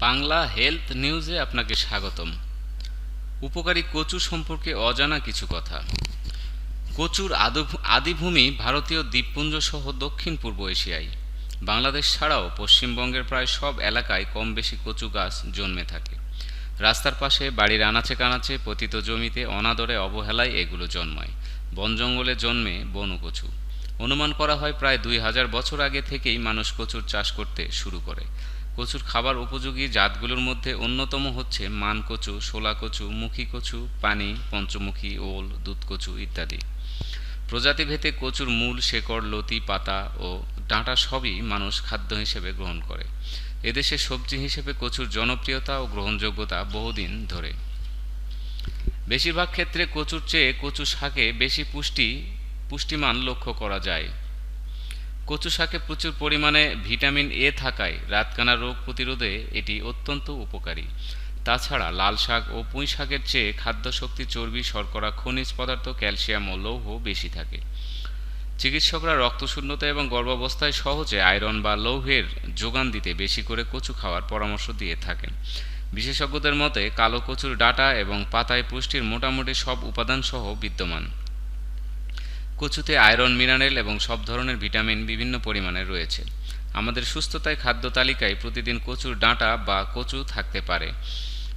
Bangla health নিউজে আপনাকে স্বাগতম। উপকারী কচু সম্পর্কে অজানা কিছু কথা। কচুর আদিভূমি ভারতীয় দ্বীপপুঞ্জ সহ দক্ষিণ পূর্ব এশিয়ায়। বাংলাদেশ ছাড়াও পশ্চিমবঙ্গের প্রায় সব এলাকায় কম বেশি কচু গাছ জন্মে থাকে। রাস্তার পাশে বাড়ির আনাচে কানাচে পতিত জমিতে অনাদরে অবহেলায় এগুলো জন্মায়। বন জঙ্গলে জন্মে বনকচু অনুমান করা হয় প্রায় দুই হাজার বছর আগে থেকেই মানুষ কচুর চাষ করতে শুরু করে। কচুর খাবার উপযোগী জাতগুলোর মধ্যে অন্যতম হচ্ছে মান কচু, শোলা কচু, মুখী কচু, পানি, পঞ্চমুখী, ওল দুধকচু ইত্যাদি। প্রজাতিভেদে কচুর মূল শেকড়, লতি, পাতা ও ডাঁটা সবই মানুষ খাদ্য হিসেবে গ্রহণ করে। এদেশে সবজি হিসেবে কচুর জনপ্রিয়তা ও গ্রহণযোগ্যতা বহুদিন ধরে। বেশিরভাগ ক্ষেত্রে কচুর চেয়ে কচু শাকে বেশি পুষ্টি, পুষ্টিমান লক্ষ্য করা যায়। কচু শাকে প্রচুর পরিমাণে ভিটামিন এ থাকায় রাতকানা রোগ প্রতিরোধে এটি অত্যন্ত উপকারী। তাছাড়া লাল শাক ও পুঁই শাকের চেয়ে খাদ্যশক্তি চর্বি, শর্করা, খনিজ পদার্থ, ক্যালসিয়াম ও লৌহ বেশি থাকে। চিকিৎসকরা রক্তশূন্যতা এবং গর্ভাবস্থায় সহজে আয়রন বা লৌহের যোগান দিতে বেশি করে কচু খাওয়ার পরামর্শ দিয়ে থাকেন। বিশেষজ্ঞদের মতে, কালো কচুর ডাঁটা এবং পাতায় পুষ্টির মোটামুটি সব উপাদান সহ বিদ্যমান। কচুতে আয়রন, মিনারেল এবং সব ধরনের ভিটামিন বিভিন্ন পরিমাণে রয়েছে। আমাদের সুস্থতায় খাদ্য তালিকায় প্রতিদিন কচুর ডাঁটা বা কচু থাকতে পারে।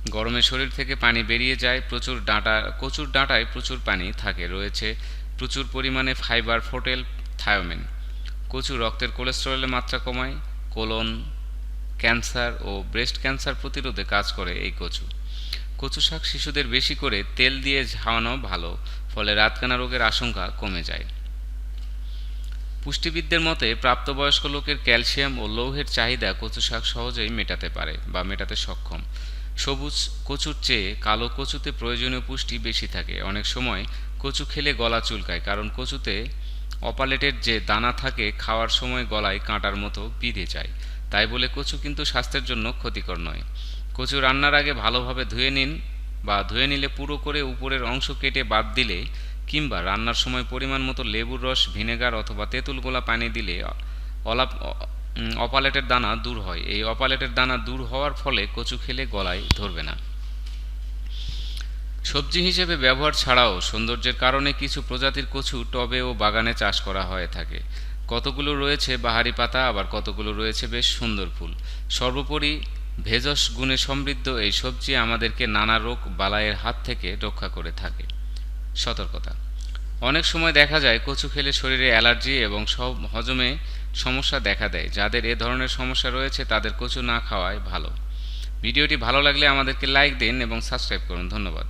গরমে শরীর থেকে পানি বেরিয়ে যায়, প্রচুর ডাঁটা, কচুর ডাঁটায় প্রচুর পানি থাকে, রয়েছে প্রচুর পরিমাণে ফাইবার ফোটেল থায়োমিন। কচু রক্তের কোলেস্টেরলের মাত্রা কমায়, কোলন, ক্যান্সার ও ব্রেস্ট ক্যান্সার প্রতিরোধে কাজ করে এই কচু। কচু শাক শিশুদের বেশি করে তেল দিয়ে ঝাওয়ানো ভালো। ফলে রাতকানা রোগের আশঙ্কা কমে যায়। পুষ্টিবিদদের মতে, প্রাপ্তবয়স্ক লোকের ক্যালসিয়াম ও লৌহের চাহিদা কচু শাক সহজেই মেটাতে পারে বা মেটাতে সক্ষম। সবুজ কচুর চেয়ে কালো কচুতে প্রয়োজনীয় পুষ্টি বেশি থাকে। অনেক সময় কচু খেলে গলা চুলকায়, কারণ কচুতে অপালেটের যে দানা থাকে, খাওয়ার সময় গলায় কাঁটার মতো বিঁধে যায়। তাই বলে কচু কিন্তু স্বাস্থ্যের জন্য ক্ষতিকর নয়। কচু রান্নার আগে ভালোভাবে ধুয়ে নিন বা ধুয়ে নিলে পুরো করে উপরের অংশ কেটে বাদ দিলে কিংবা রান্নার সময় পরিমাণ মতো লেবুর রস, ভিনেগার অথবা তেঁতুল গোলা পানি দিলে অলাপ অপালেটের দানা দূর হয়। এই অপালেটের দানা দূর হওয়ার ফলে কচু খেলে গলায় ধরবে না। সবজি হিসেবে ব্যবহার ছাড়াও সৌন্দর্যের কারণে কিছু প্রজাতির কচু টবে ও বাগানে চাষ করা হয়ে থাকে। কতগুলো রয়েছে বাহারি পাতা, আবার কতগুলো রয়েছে বেশ সুন্দর ফুল। সর্বোপরি ভেষজ গুণে সমৃদ্ধ এই সবজি আমাদেরকে নানা রোগ বালায়ের হাত থেকে রক্ষা করে থাকে। সতর্কতা। অনেক সময় দেখা যায় কচু খেলে শরীরে অ্যালার্জি এবং সব হজমে সমস্যা দেখা দেয়। যাদের এ ধরনের সমস্যা রয়েছে তাদের কচু না খাওয়াই ভালো। ভিডিওটি ভালো লাগলে আমাদেরকে লাইক দিন এবং সাবস্ক্রাইব করুন। ধন্যবাদ।